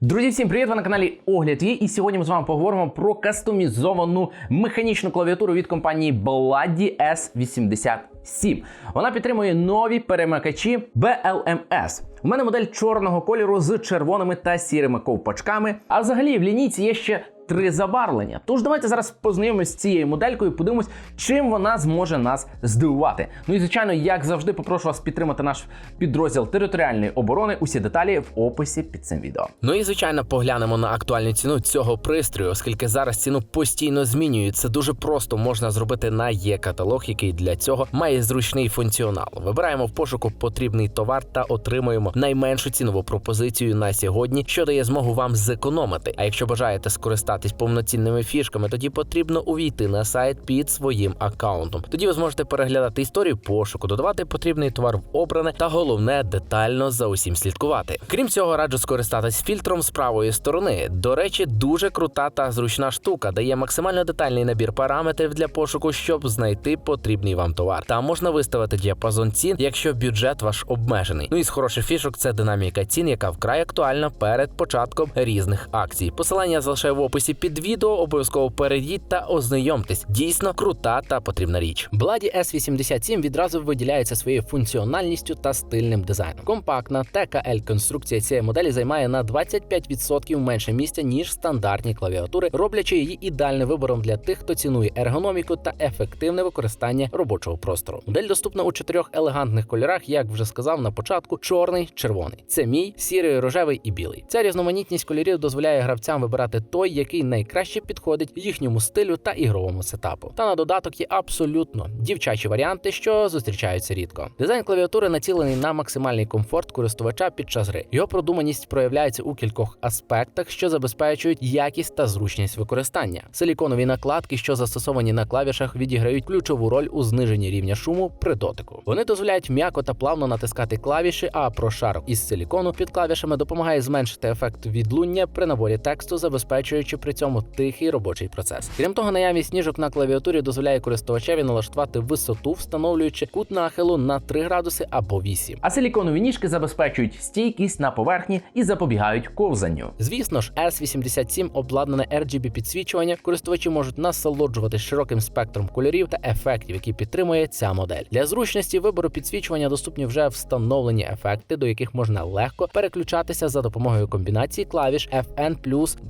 Друзі, всім привіт! Ви на каналі Огляд Ві, І сьогодні ми з вами поговоримо про кастомізовану механічну клавіатуру від компанії Bloody S87. Вона підтримує нові перемикачі BLMS. У мене модель чорного кольору з червоними та сірими ковпачками. А взагалі в лінійці є ще три забарвлення. Тож давайте зараз познайомимось з цією моделькою, подивимось, чим вона зможе нас здивувати. Ну і звичайно, як завжди, попрошу вас підтримати наш підрозділ територіальної оборони. Усі деталі в описі під цим відео. Ну і звичайно поглянемо на актуальну ціну цього пристрою, оскільки зараз ціну постійно змінюють. Це дуже просто можна зробити на є-каталог, який для цього має зручний функціонал. Вибираємо в пошуку потрібний товар та отримуємо найменшу цінову пропозицію на сьогодні, що дає змогу вам зекономити. А якщо бажаєте скористатись повноцінними фішками, тоді потрібно увійти на сайт під своїм аккаунтом. Тоді ви зможете переглядати історію пошуку, додавати потрібний товар в обране та головне детально за усім слідкувати. Крім цього, раджу скористатись фільтром з правої сторони. До речі, дуже крута та зручна штука, дає максимально детальний набір параметрів для пошуку, щоб знайти потрібний вам товар. Там можна виставити діапазон цін, якщо бюджет ваш обмежений. Ну і з хороших фішок це динаміка цін, яка вкрай актуальна перед початком різних акцій. Посилання залишаю в описі під відео. Обов'язково перейдіть та ознайомтесь. Дійсно крута та потрібна річ. Bloody S87 відразу виділяється своєю функціональністю та стильним дизайном. Компактна ТКЛ конструкція цієї моделі займає на 25% менше місця ніж стандартні клавіатури, роблячи її ідеальним вибором для тих, хто цінує ергономіку та ефективне використання робочого простору. Модель доступна у чотирьох елегантних кольорах, як вже сказав на початку: чорний, червоний. Це мій, сірий, рожевий і білий. Ця різноманітність кольорів дозволяє гравцям вибирати той, який найкраще підходить їхньому стилю та ігровому сетапу. Та на додаток є абсолютно дівчачі варіанти, що зустрічаються рідко. Дизайн клавіатури націлений на максимальний комфорт користувача під час гри. Його продуманість проявляється у кількох аспектах, що забезпечують якість та зручність використання. Силіконові накладки, що застосовані на клавішах, відіграють ключову роль у зниженні рівня шуму при дотику. Вони дозволяють м'яко та плавно натискати клавіші, а прошарок із силікону під клавішами допомагає зменшити ефект відлуння при наборі тексту, забезпечуючи при цьому тихий робочий процес. Крім того, наявність ніжок на клавіатурі дозволяє користувачеві налаштувати висоту, встановлюючи кут нахилу на 3 градуси або 8. А силіконові ніжки забезпечують стійкість на поверхні і запобігають ковзанню. Звісно ж, S87 обладнане RGB підсвічування. Користувачі можуть насолоджуватись широким спектром кольорів та ефектів, які підтримує ця модель. Для зручності вибору підсвічування доступні вже встановлені ефекти, до яких можна легко переключатися за допомогою комбінації клавіш FN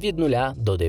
від 0 до 9.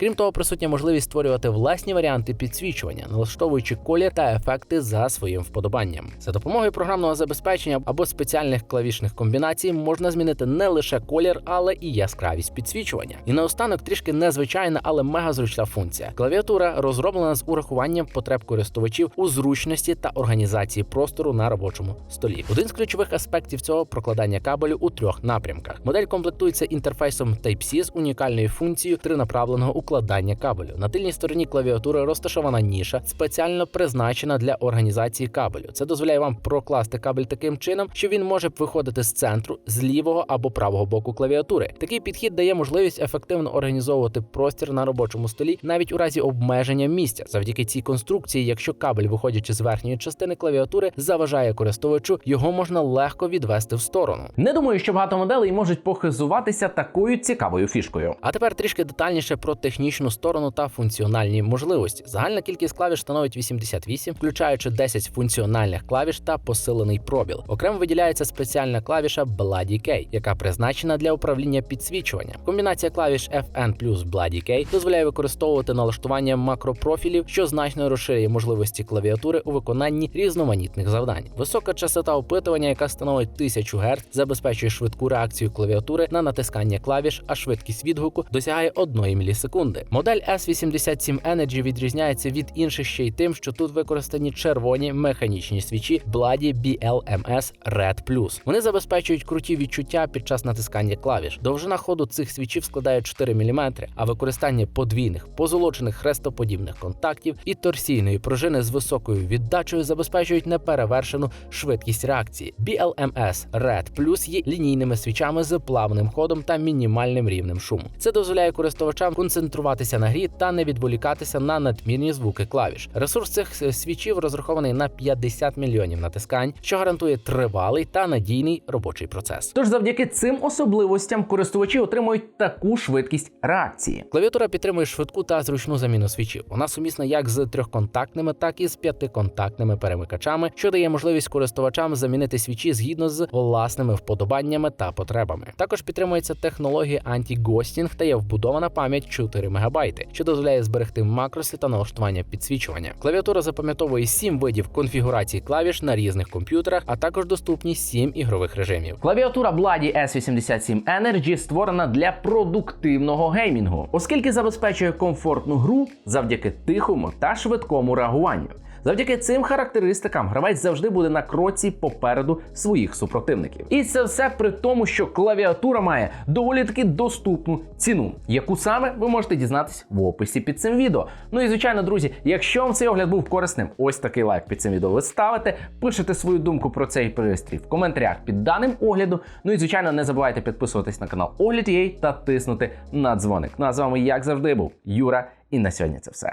Крім того, присутня можливість створювати власні варіанти підсвічування, налаштовуючи колір та ефекти за своїм вподобанням. За допомогою програмного забезпечення або спеціальних клавішних комбінацій можна змінити не лише колір, але і яскравість підсвічування. І наостанок трішки незвичайна, але мега зручна функція. Клавіатура розроблена з урахуванням потреб користувачів у зручності та організації простору на робочому столі. Один з ключових аспектів цього прокладання кабелю у трьох напрямках. Модель комплектується інтерфейсом Type-C з унікальною функцією тринаправленого укладання кабелю. На тильній стороні клавіатури розташована ніша, спеціально призначена для організації кабелю. Це дозволяє вам прокласти кабель таким чином, що він може виходити з центру, з лівого або правого боку клавіатури. Такий підхід дає можливість ефективно організовувати простір на робочому столі навіть у разі обмеження місця. Завдяки цій конструкції, якщо кабель, виходячи з верхньої частини клавіатури, заважає користувачу, його можна легко відвести в сторону. Не думаю, що багато моделей можуть похизуватися такою цікавою фішкою. А тепер трішки детальніше про технічну сторону та функціональні можливості. Загальна кількість клавіш становить 88, включаючи 10 функціональних клавіш та посилений пробіл. Окремо виділяється спеціальна клавіша Bloody K, яка призначена для управління підсвічуванням. Комбінація клавіш FN плюс Bloody K дозволяє використовувати налаштування макропрофілів, що значно розширює можливості клавіатури у виконанні різноманітних завдань. Висока частота опитування, яка становить 1000 Гц, забезпечує швидку реакцію клавіатури на натискання клавіш, а швидкість відгуку досягає 1 мілісекунди. Модель S87 Energy відрізняється від інших ще й тим, що тут використані червоні механічні свічі Bloody BLMS Red+. Вони забезпечують круті відчуття під час натискання клавіш. Довжина ходу цих свічів складає 4 мм, а використання подвійних позолочених хрестоподібних контактів і торсійної пружини з високою віддачею забезпечують неперевершену швидкість реакції. BLMS Red Plus є лінійними свічами з плавним ходом та мінімальним рівнем шуму. Це дозволяє користувачам користувачам концентруватися на грі та не відволікатися на надмірні звуки клавіш. Ресурс цих е, свічів розрахований на 50 мільйонів натискань, що гарантує тривалий та надійний робочий процес. Тож завдяки цим особливостям користувачі отримують таку швидкість реакції. Клавіатура підтримує швидку та зручну заміну свічів. Вона сумісна як з трьохконтактними, так і з п'ятиконтактними перемикачами, що дає можливість користувачам замінити свічі згідно з власними вподобаннями та потребами. Також підтримується технологія анті-гостінг та є вбудована пам'ять 4 МБ, що дозволяє зберегти макроси та налаштування підсвічування. Клавіатура запам'ятовує 7 видів конфігурації клавіш на різних комп'ютерах, а також доступні 7 ігрових режимів. Клавіатура Bloody S87 Energy створена для продуктивного геймінгу, оскільки забезпечує комфортну гру завдяки тихому та швидкому реагуванню. Завдяки цим характеристикам гравець завжди буде на кроці попереду своїх супротивників. І це все при тому, що клавіатура має доволі таки доступну ціну, яку саме ви можете дізнатись в описі під цим відео. Ну і звичайно, друзі, якщо вам цей огляд був корисним, ось такий лайк під цим відео ви ставите, пишете свою думку про цей пристрій в коментарях під даним огляду. Ну і звичайно, не забувайте підписуватись на канал Огляд.ua та тиснути на дзвоник. Ну а з вами, як завжди, був Юра, і на сьогодні це все.